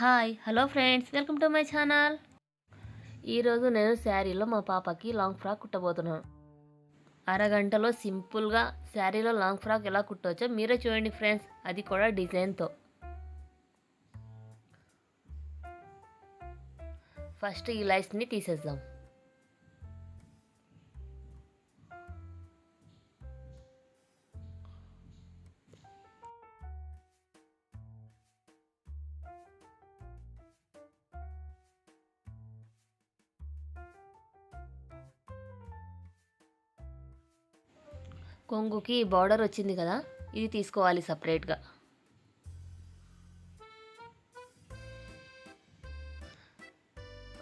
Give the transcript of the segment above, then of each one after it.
Hi hello friends welcome to my channel. ఈరోజు నేను శారీలో మా పాపకి లాంగ్ ఫ్రాక్ కుట్టబోతున్నాను. అరగంటలో సింపుల్గా శారీలో లాంగ్ ఫ్రాక్ ఎలా కుట్టవచ్చో మీరే చూడండి ఫ్రెండ్స్ అది కూడా డిజైన్తో. ఫస్ట్ ఈ లైస్ని తీసేద్దాం. కొంగుకి బార్డర్ వచ్చింది కదా ఇది తీసుకోవాలి సపరేట్గా.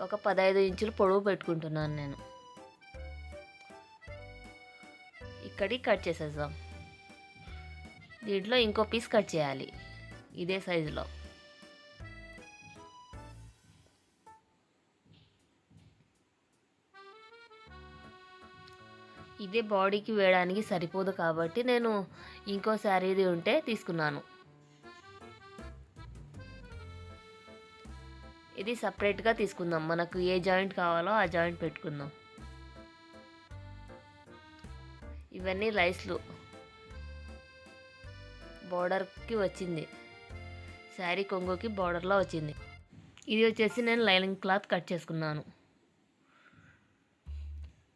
ఒక పదహైదు ఇంచులు పొడవు పెట్టుకుంటున్నాను నేను. ఇక్కడికి కట్ చేసేద్దాం. దీంట్లో ఇంకో పీస్ కట్ చేయాలి ఇదే సైజులో. అయితే బాడీకి వేయడానికి సరిపోదు కాబట్టి నేను ఇంకో శారీది ఉంటే తీసుకున్నాను. ఇది సపరేట్గా తీసుకుందాం. మనకు ఏ జాయింట్ కావాలో ఆ జాయింట్ పెట్టుకుందాం. ఇవన్నీ లైస్లు. బార్డర్కి వచ్చింది. శారీ కొంగుకి బార్డర్లో వచ్చింది. ఇది వచ్చేసి నేను లైనింగ్ క్లాత్ కట్ చేసుకున్నాను.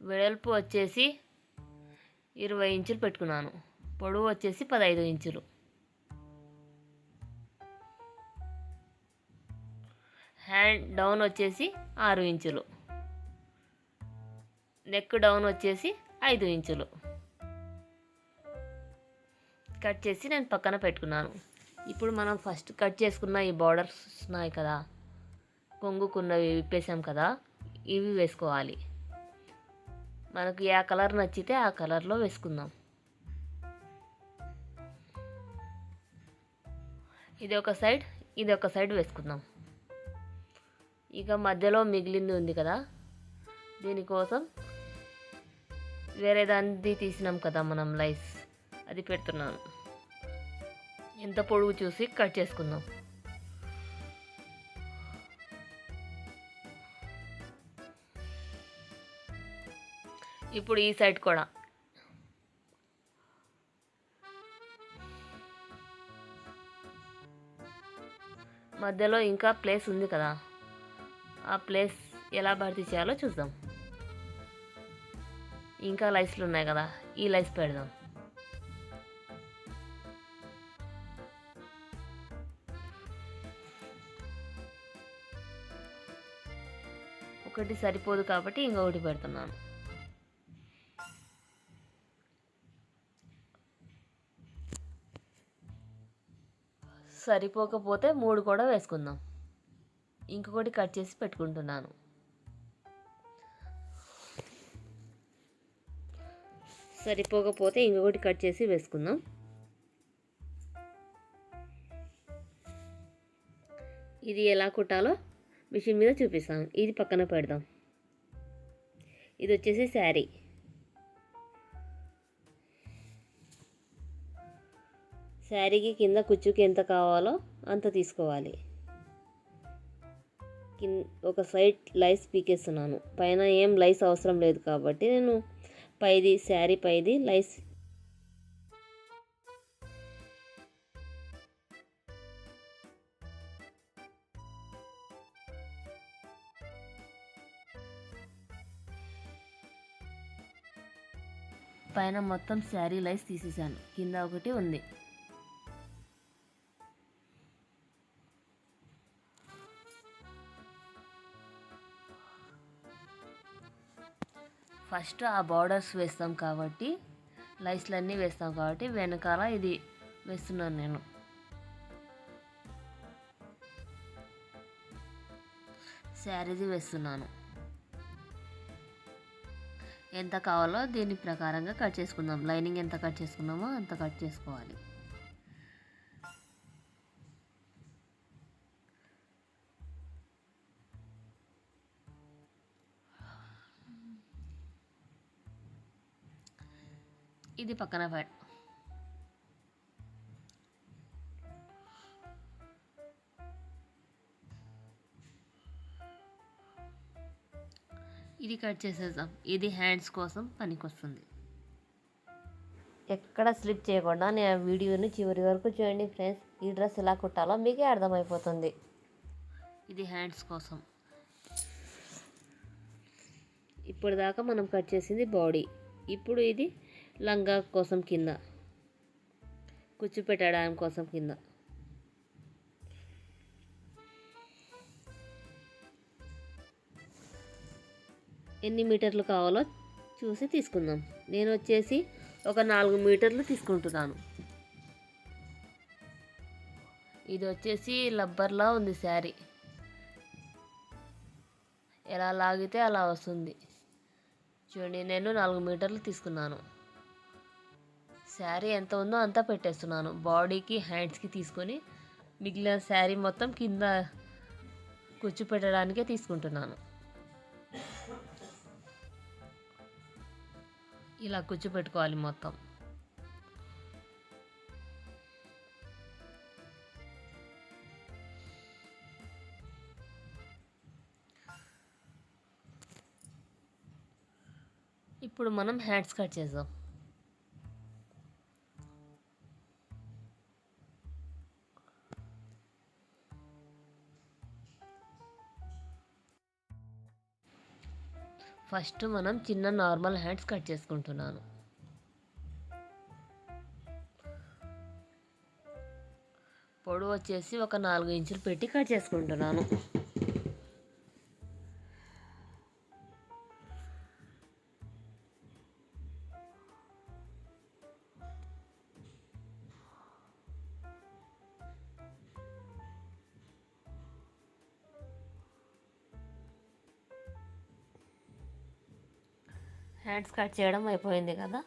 వెడల్పు వచ్చేసి ఇరవై ఇంచులు పెట్టుకున్నాను. పొడవు వచ్చేసి పదహైదు ఇంచులు. హ్యాండ్ డౌన్ వచ్చేసి ఆరు ఇంచులు. నెక్ డౌన్ వచ్చేసి ఐదు ఇంచులు. కట్ చేసి నేను పక్కన పెట్టుకున్నాను. ఇప్పుడు మనం ఫస్ట్ కట్ చేసుకున్న ఈ బార్డర్స్ ఉన్నాయి కదా కొంగుకున్నవి విప్పేసాం కదా ఇవి వేసుకోవాలి. మనకు ఏ కలర్ నచ్చితే ఆ కలర్లో వేసుకుందాం. ఇది ఒక సైడ్ ఇది ఒక సైడ్ వేసుకుందాం. ఇక మధ్యలో మిగిలింది ఉంది కదా దీనికోసం వేరే దాన్ని తీసినాం కదా మనం లైస్ అది పెడుతున్నాను. ఎంత పొడుగు చూసి కట్ చేసుకుందాం. ఇప్పుడు ఈ సైడ్ కూడా. మధ్యలో ఇంకా ప్లేస్ ఉంది కదా. ఆ ప్లేస్ ఎలా భర్తీ చేయాలో చూద్దాం. ఇంకా లైస్లు ఉన్నాయి కదా ఈ లైస్ పెడదాం. ఒకటి సరిపోదు కాబట్టి ఇంకొకటి పెడుతున్నాను. సరిపోకపోతే మూడు కూడా వేసుకుందాం. ఇంకొకటి కట్ చేసి పెట్టుకుంటున్నాను. సరిపోకపోతే ఇంకొకటి కట్ చేసి వేసుకుందాం. ఇది ఎలా కుట్టాలో మిషన్ మీద చూపిస్తాను. ఇది పక్కన పెడదాం. ఇది వచ్చేసి శారీ. శారీకి కింద కుచ్చుకి ఎంత కావాలో అంత తీసుకోవాలి. కింద ఒక సైడ్ లైస్ పీకేస్తున్నాను. పైన ఏం లైస్ అవసరం లేదు కాబట్టి నేను పైది శారీ పైది లైస్ పైన మొత్తం శారీ లైస్ తీసేసాను కింద ఒకటి ఉంది. ఫస్ట్ ఆ బార్డర్స్ వేస్తాం కాబట్టి లైస్లు అన్నీ వేస్తాం కాబట్టి వెనకాల ఇది వేస్తున్నాను నేను. శారీది వేస్తున్నాను. ఎంత కావాలో దీని ప్రకారంగా కట్ చేసుకుందాం. లైనింగ్ ఎంత కట్ చేసుకున్నామో అంత కట్ చేసుకోవాలి. ఇది పక్కన పెట్ ఇది కట్ చేసేద్దాం. ఇది హ్యాండ్స్ కోసం పనికి వస్తుంది ఎక్కడ స్లిప్ చేయకుండా నేను ఆ వీడియోని చివరి వరకు చూడండి ఫ్రెండ్స్ ఈ డ్రెస్ ఎలా కుట్టాలో మీకే అర్థమైపోతుంది. ఇది హ్యాండ్స్ కోసం. ఇప్పుడు దాకా మనం కట్ చేసింది బాడీ ఇప్పుడు ఇది లంగా కోసం కింద. కుచ్చు పెట్టడానికి కోసం కింద. ఎన్ని మీటర్లు కావాలో చూసి తీసుకుందాం. నేను వచ్చేసి ఒక నాలుగు మీటర్లు తీసుకుంటున్నాను. ఇది వచ్చేసి లబ్బర్లా ఉంది శారీ. ఎలా లాగితే అలా వస్తుంది. చూడండి నేను నాలుగు మీటర్లు తీసుకున్నాను. శారీ ఎంత ఉందో అంతా పెట్టేస్తున్నాను. బాడీకి హ్యాండ్స్కి తీసుకొని మిగిలిన శారీ మొత్తం కింద కూర్చోపెట్టడానికే తీసుకుంటున్నాను. ఇలా కూర్చోపెట్టుకోవాలి మొత్తం. ఇప్పుడు మనం హ్యాండ్స్ కట్ చేద్దాం. ఫస్ట్ మనం చిన్న నార్మల్ హ్యాండ్స్ కట్ చేసుకుంటున్నాను. పొడవు వచ్చేసి ఒక నాలుగు ఇంచులు పెట్టి కట్ చేసుకుంటున్నాను. హ్యాండ్స్ కట్ చేయడం అయిపోయింది కదా.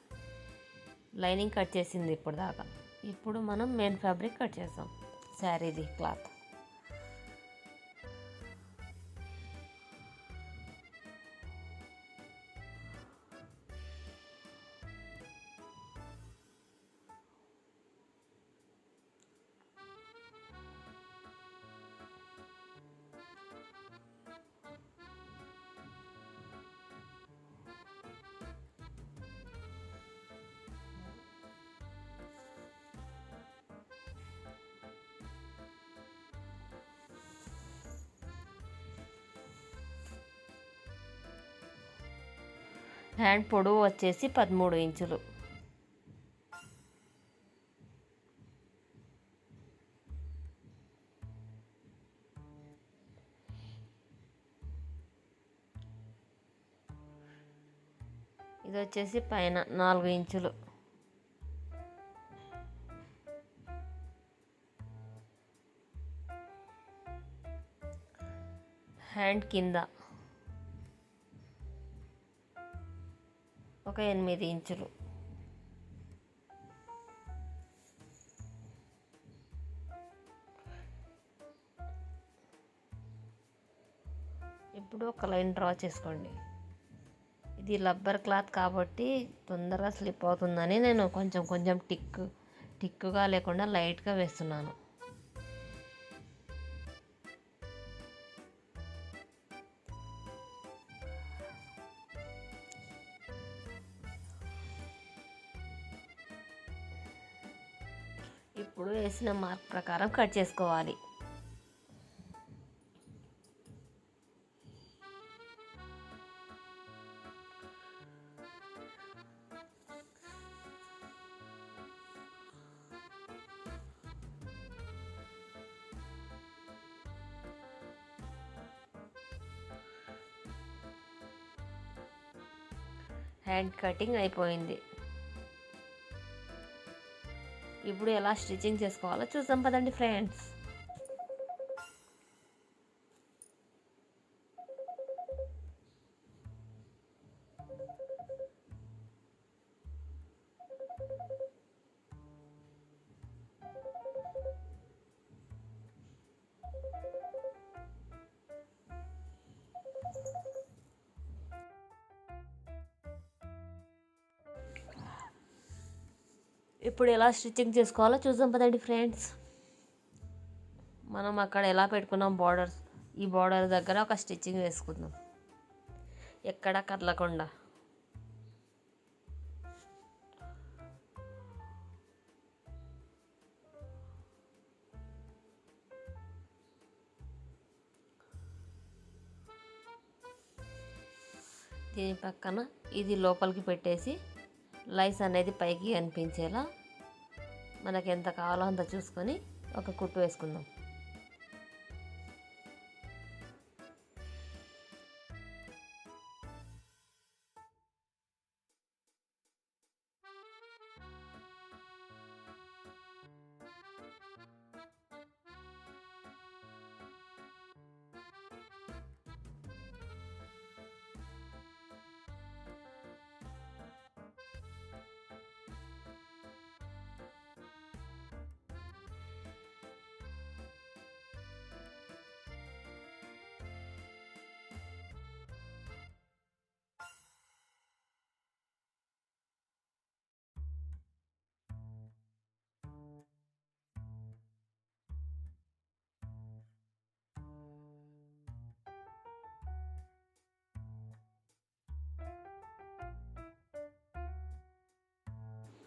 లైనింగ్ కట్ చేసింది ఇప్పుడు దాకా ఇప్పుడు మనం మెయిన్ ఫ్యాబ్రిక్ కట్ చేస్తాం శారీది క్లాత్ హ్యాండ్ పొడవు వచ్చేసి పదమూడు ఇంచులు. ఇది వచ్చేసి పైన నాలుగు ఇంచులు. హ్యాండ్ కింద. ఒక ఎనిమిది ఇంచులు. ఇప్పుడు ఒక లైన్ డ్రా చేసుకోండి. ఇది రబ్బర్ క్లాత్ కాబట్టి తొందరగా స్లిప్ అవుతుందని నేను కొంచెం కొంచెం టిక్ టిక్కుగా లేకుండా లైట్గా వేస్తున్నాను. ఇచ్చిన మార్క్ ప్రకారం కట్ చేసుకోవాలి. హ్యాండ్ కటింగ్ అయిపోయింది. ఇప్పుడు ఎలా స్టిచ్చింగ్ చేసుకోవాలో చూద్దాం పదండి ఫ్రెండ్స్. ఇప్పుడు ఎలా స్టిచ్చింగ్ చేసుకోవాలో చూద్దాం పదండి ఫ్రెండ్స్. మనం అక్కడ ఎలా పెట్టుకున్నాం బార్డర్స్ ఈ బార్డర్ దగ్గర ఒక స్టిచ్చింగ్ వేసుకుందాం. ఎక్కడ కదలకుండా. దీని పక్కన ఇది లోపలికి పెట్టేసి లైస్ అనేది పైకి అనిపించేలా మనకి ఎంత కావాలో అంత చూసుకొని ఒక కుట్టు వేసుకుందాం.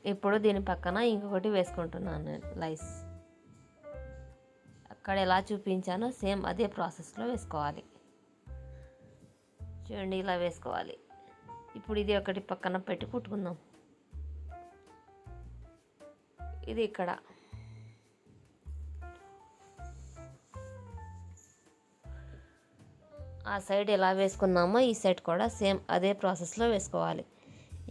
ఇప్పుడు దీని పక్కన ఇంకొకటి వేసుకుంటున్నాను నేను లైస్. అక్కడ ఎలా చూపించానో సేమ్ అదే ప్రాసెస్లో వేసుకోవాలి. చూడండి ఇలా వేసుకోవాలి. ఇప్పుడు ఇది ఒకటి పక్కన పెట్టి కుట్టుకుందాం. ఇది ఇక్కడ. ఆ సైడ్ ఎలా వేసుకున్నామో ఈ సైడ్ కూడా సేమ్ అదే ప్రాసెస్లో వేసుకోవాలి.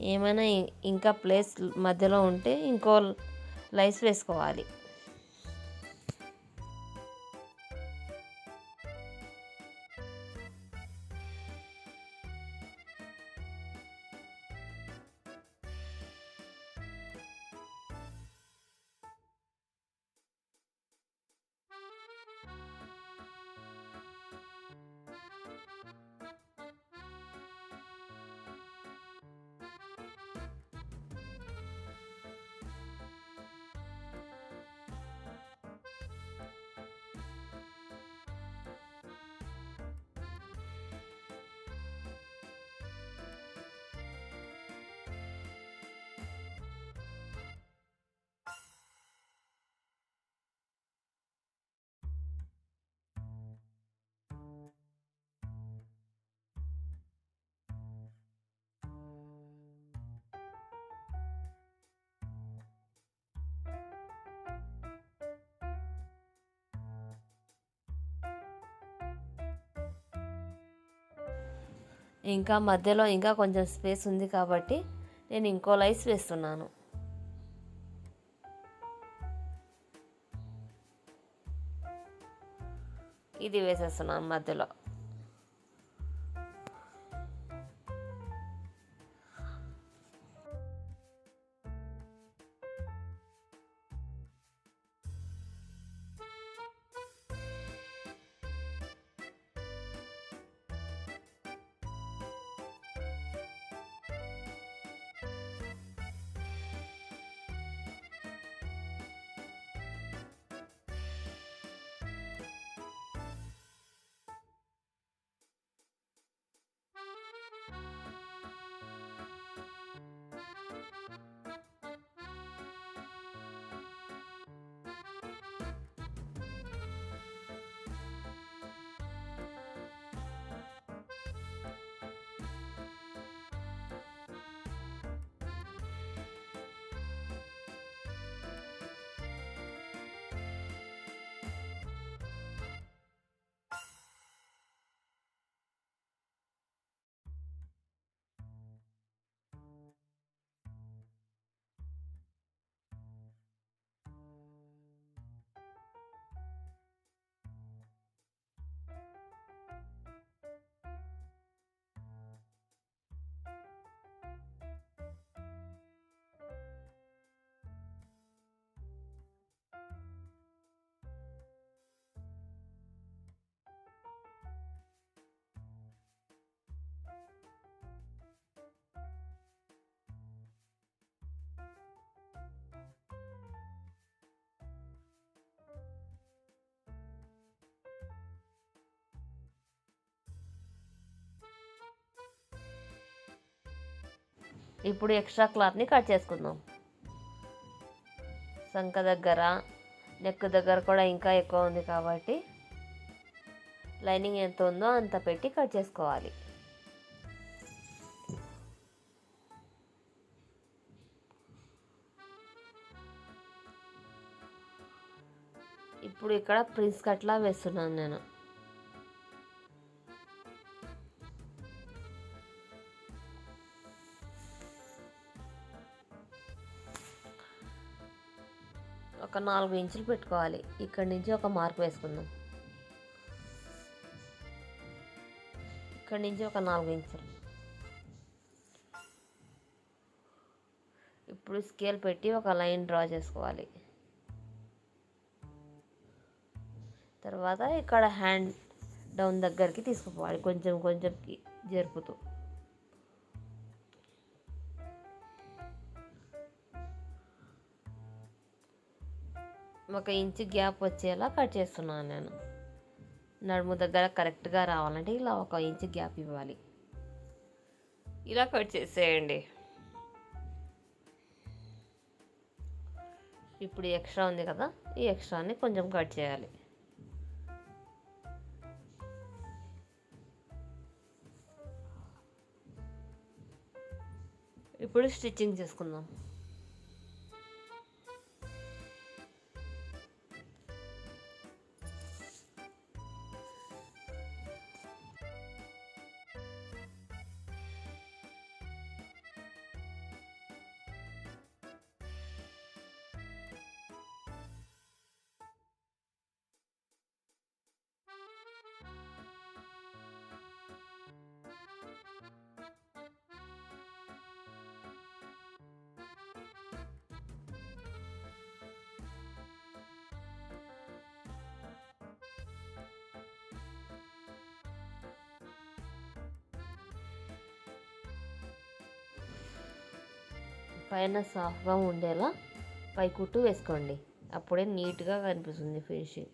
ఏమైనా ఇంకా ప్లేస్ మధ్యలో ఉంటే ఇంకో లైస్ వేసుకోవాలి. ఇంకా మధ్యలో ఇంకా కొంచెం స్పేస్ ఉంది కాబట్టి నేను ఇంకో లైస్ వేస్తున్నాను. ఇది వేసేస్తున్నాను మధ్యలో. ఇప్పుడు ఎక్స్ట్రా క్లాత్ని కట్ చేసుకుందాం. సంఖ దగ్గర నెక్ దగ్గర కూడా ఇంకా ఎక్కువ ఉంది కాబట్టి లైనింగ్ ఎంత ఉందో అంత పెట్టి కట్ చేసుకోవాలి. ఇప్పుడు ఇక్కడ ప్రిన్స్ కట్లా వేస్తున్నాను నేను. నాలుగు ఇంచులు పెట్టుకోవాలి. ఇక్కడి నుంచి ఒక మార్క్ వేసుకుందాం. ఇక్కడి నుంచి ఒక నాలుగు ఇంచులు. ఇప్పుడు స్కేల్ పెట్టి ఒక లైన్ డ్రా చేసుకోవాలి. తర్వాత ఇక్కడ హ్యాండ్ డౌన్ దగ్గరికి తీసుకుపోవాలి. కొంచెం కొంచెం జరుపుతూ. ఒక ఇంచు గ్యాప్ వచ్చేలా కట్ చేస్తున్నాను నేను. నడుము దగ్గర కరెక్ట్గా రావాలంటే ఇలా ఒక ఇంచు గ్యాప్ ఇవ్వాలి. ఇలా కట్ చేసేయండి. ఇప్పుడు ఎక్స్ట్రా ఉంది కదా ఈ ఎక్స్ట్రాని కొంచెం కట్ చేయాలి. ఇప్పుడు స్టిచ్చింగ్ చేసుకుందాం. పైన సాఫ్గా ఉండేలా పై కుట్టు వేసుకోండి. అప్పుడే నీట్గా కనిపిస్తుంది ఫినిషింగ్.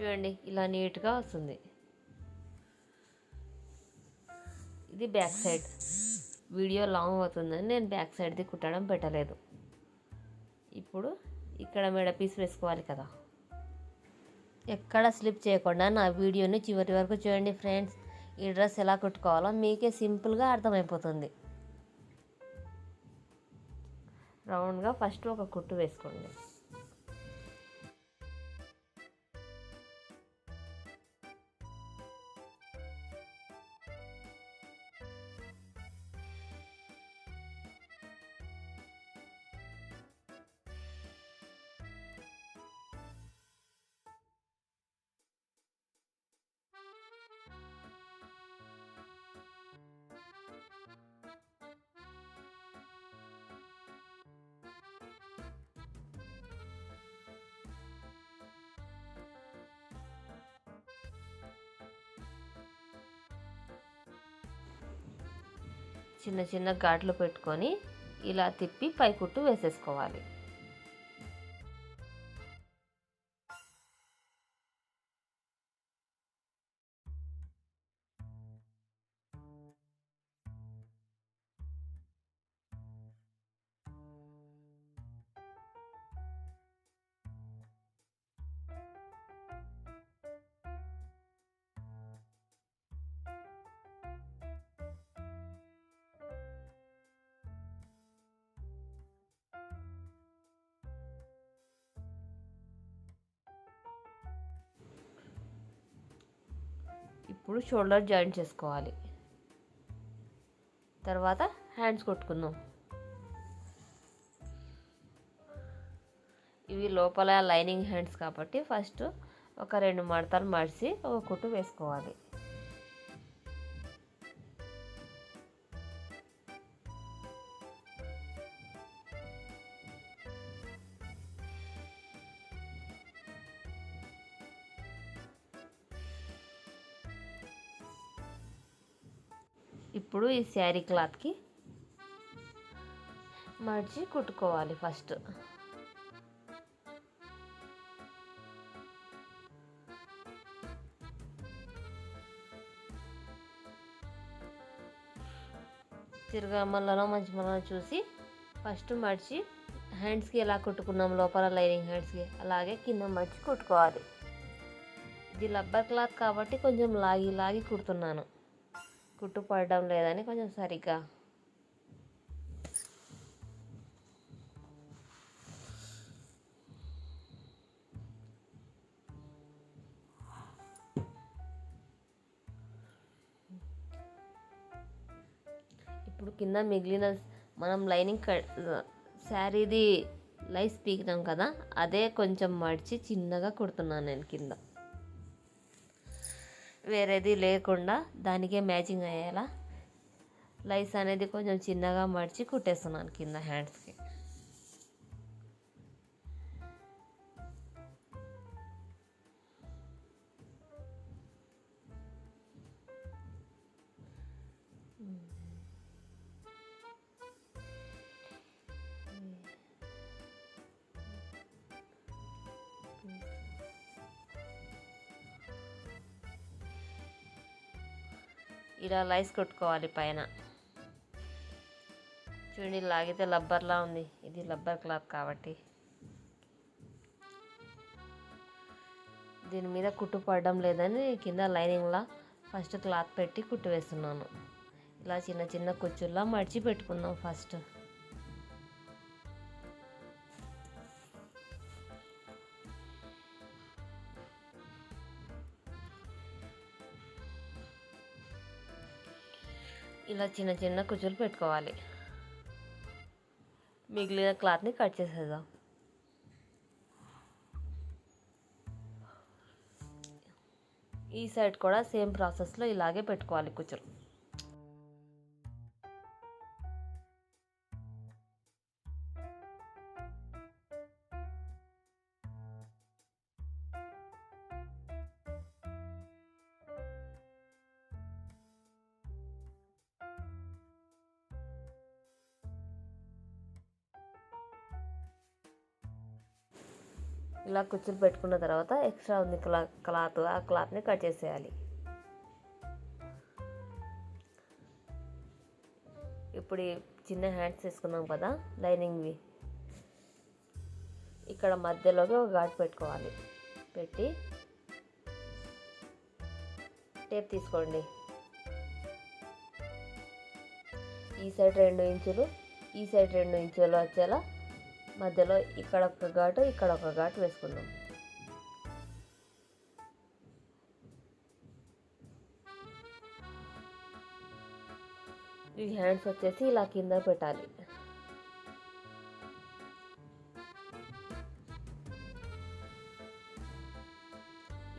చూడండి ఇలా నీట్గా వస్తుంది. ఇది బ్యాక్ సైడ్. వీడియో లాంగ్ అవుతుందని నేను బ్యాక్ సైడ్ది కుట్టడం పెట్టలేదు. ఇప్పుడు ఇక్కడ మెడ పీస్ వేసుకోవాలి కదా. ఎక్కడ స్లిప్ చేయకుండా నా వీడియోని చివరి వరకు చూడండి ఫ్రెండ్స్. ఈ డ్రెస్ ఎలా కుట్టుకోవాలో మీకే సింపుల్గా అర్థమైపోతుంది. రౌండ్గా ఫస్ట్ ఒక కుట్టు వేసుకోండి. చిన్న చిన్న ఘాట్లు పెట్టుకొని ఇలా తిప్పి పైకుట్టు వేసేసుకోవాలి. ఇప్పుడు షోల్డర్ జాయింట్ చేసుకోవాలి. తర్వాత హ్యాండ్స్ కొట్టుకుందాం. ఇవి లోపల లైనింగ్ హ్యాండ్స్ కాబట్టి ఫస్ట్ ఒక రెండు మడతలు మడిచి ఒక కుట్టు వేసుకోవాలి. ఇప్పుడు ఈ శారీ క్లాత్కి మడిచి కుట్టుకోవాలి ఫస్ట్. తిరగమల్లలో మంచి మళ్ళీ చూసి ఫస్ట్ మడిచి హ్యాండ్స్కి ఎలా కుట్టుకున్నాం లోపల లైనింగ్ హ్యాండ్స్కి అలాగే కింద మడిచి కుట్టుకోవాలి. ఇది రబ్బర్ క్లాత్ కాబట్టి కొంచెం లాగి లాగి కుడుతున్నాను. కుట్టు పడడం లేదని కొంచెం సరిగ్గా. ఇప్పుడు కింద మిగిలిన మనం లైనింగ్ కట్ శారీది లైస్ పీకినాం కదా అదే కొంచెం మడిచి చిన్నగా కుడుతున్నాను నేను కింద. వేరేది లేకుండా దానికే మ్యాచింగ్ అయ్యేలా లైస్ అనేది కొంచెం చిన్నగా మడిచి కుట్టేస్తున్నాను కింద హ్యాండ్స్కి. ఇలా లైస్ కొట్టుకోవాలి పైన. చూడండి లాగితే లబ్బర్లా ఉంది. ఇది లబ్బర్ క్లాత్ కాబట్టి. దీని మీద కుట్టు పడడం లేదని కింద లైనింగ్లా ఫస్ట్ క్లాత్ పెట్టి కుట్టు వేస్తున్నాను. ఇలా చిన్న చిన్న కుచ్చుల్లా మడిచి పెట్టుకుందాం ఫస్ట్. ఇలా చిన్న చిన్న కుచ్చులు పెట్టుకోవాలి. మిగిలిన క్లాత్ని కట్ చేసేద్దాం. ఈ సైడ్ కూడా సేమ్ ప్రాసెస్లో ఇలాగే పెట్టుకోవాలి కుచ్చులు. ఇలా కుచ్చులు పెట్టుకున్న తర్వాత ఎక్స్ట్రా ఉంది క్లా క్లాత్. ఆ క్లాత్ని కట్ చేసేయాలి. ఇప్పుడు చిన్న హ్యాండ్స్ తీసుకున్నాం కదా లైనింగ్వి. ఇక్కడ మధ్యలోకి ఒక ఘాట్ పెట్టుకోవాలి. పెట్టి టేప్ తీసుకోండి. ఈ సైడ్ రెండు ఇంచులు ఈ సైడ్ రెండు ఇంచులు వచ్చేలా మధ్యలో ఇక్కడ ఒక ఘాటు ఇక్కడ ఒక ఘాటు వేసుకుందాం. ఈ హ్యాండ్స్ వచ్చేసి ఇలా కింద పెట్టాలి.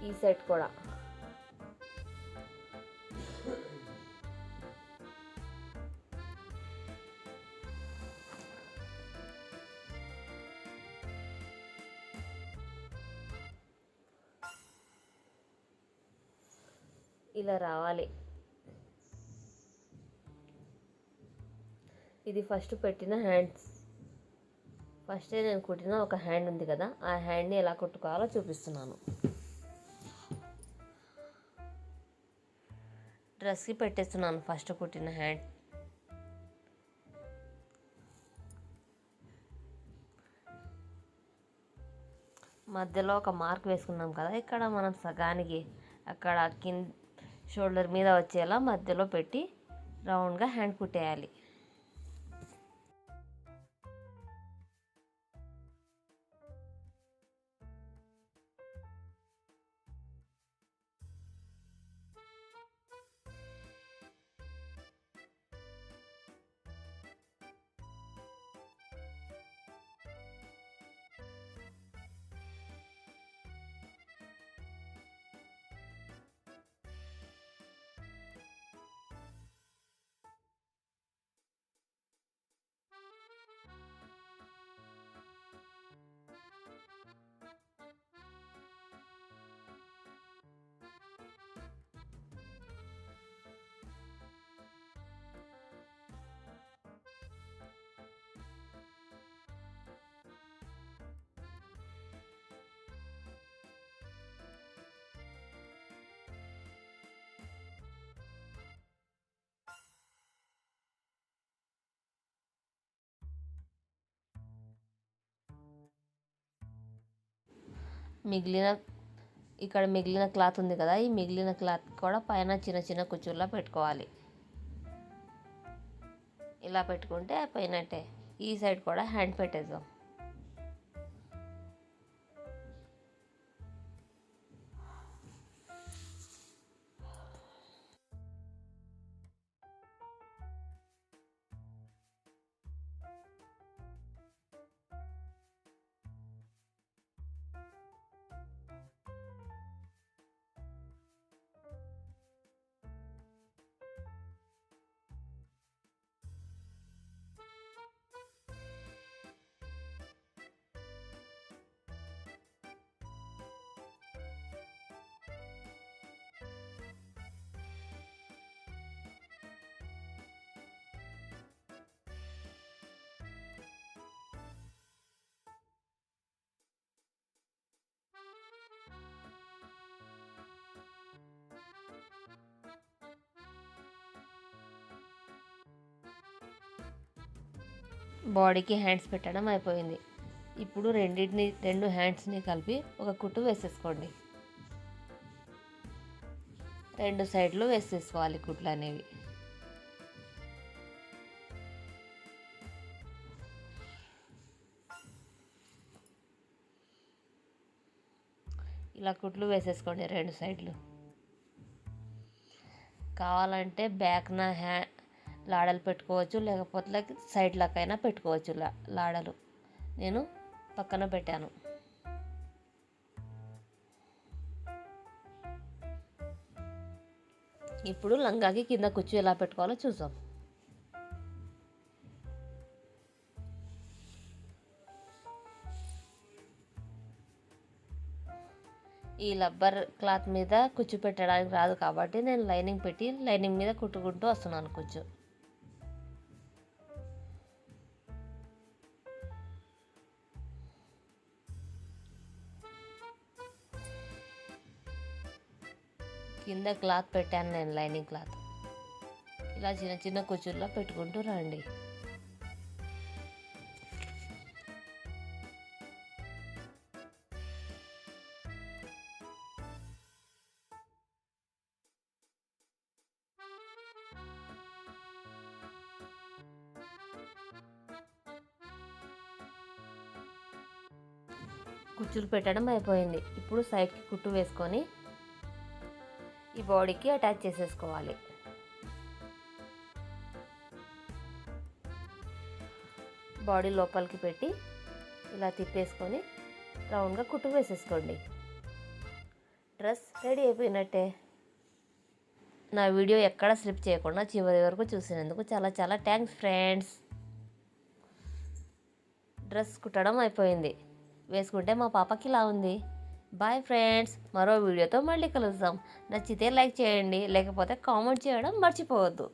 ఈ సెట్ కూడా. ఇలా రావాలి. ఇది ఫస్ట్ పెట్టిన హ్యాండ్స్. ఫస్ట్ నేను కుట్టిన ఒక హ్యాండ్ ఉంది కదా ఆ హ్యాండ్ని ఎలా కుట్టుకోవాలో చూపిస్తున్నాను. డ్రెస్కి పెట్టేస్తున్నాను ఫస్ట్ కుట్టిన హ్యాండ్. మధ్యలో ఒక మార్క్ వేసుకున్నాం కదా ఇక్కడ మనం సగానికి అక్కడ కింద షోల్డర్ మీద వచ్చేలా మధ్యలో పెట్టి రౌండ్గా హ్యాండ్ కుట్టేయాలి మిగిలిన ఇక్కడ మిగిలిన క్లాత్ ఉంది కదా ఈ మిగిలిన క్లాత్ కూడా పైన చిన్న చిన్న కుచ్చుల్లో పెట్టుకోవాలి. ఇలా పెట్టుకుంటే అయిపోయినట్టే. ఈ సైడ్ కూడా హ్యాండ్ పెట్టేద్దాం. బాడీకి హ్యాండ్స్ పెట్టడం అయిపోయింది. ఇప్పుడు రెండింటిని రెండు హ్యాండ్స్ని కలిపి ఒక కుట్టు వేసేసుకోండి. రెండు సైడ్లు వేసేసుకోవాలి కుట్లు అనేవి. ఇలా కుట్లు వేసేసుకోండి రెండు సైడ్లు. కావాలంటే బ్యాక్న హ్యా లాడలు పెట్టుకోవచ్చు లేకపోతే సైడ్ లకైనా పెట్టుకోవచ్చు లా లాడలు. నేను పక్కన పెట్టాను. ఇప్పుడు లంగాకి కింద కుచ్చు ఎలా పెట్టుకోవాలో చూసాం ఈ రబ్బర్ క్లాత్ మీద కుచ్చు పెట్టడానికి రాదు కాబట్టి నేను లైనింగ్ పెట్టి లైనింగ్ మీద కుట్టుకుంటూ వస్తున్నాను కుచ్చు. కింద క్లాత్ పెట్టాను నేను లైనింగ్ క్లాత్. ఇలా చిన్న చిన్న కుచ్చుల్లో పెట్టుకుంటూ రండి. కుచ్చులు పెట్టడం అయిపోయింది. ఇప్పుడు సైడ్కి కుట్టు వేసుకొని ఈ బాడీకి అటాచ్ చేసేసుకోవాలి. బాడీ లోపలికి పెట్టి ఇలా తిప్పేసుకొని రౌండ్గా కుట్టు వేసేసుకోండి. డ్రెస్ రెడీ అయిపోయినట్టే. నా వీడియో ఎక్కడ స్లిప్ చేయకుండా చివరి వరకు చూసినందుకు చాలా చాలా థ్యాంక్స్ ఫ్రెండ్స్. డ్రెస్ కుట్టడం అయిపోయింది. వేసుకుంటే మా పాపకి ఇలా ఉంది. బాయ్ ఫ్రెండ్స్ మరో వీడియోతో మళ్ళీ కలుద్దాం. నచ్చితే లైక్ చేయండి లేకపోతే కామెంట్ చేయడం మర్చిపోవద్దు.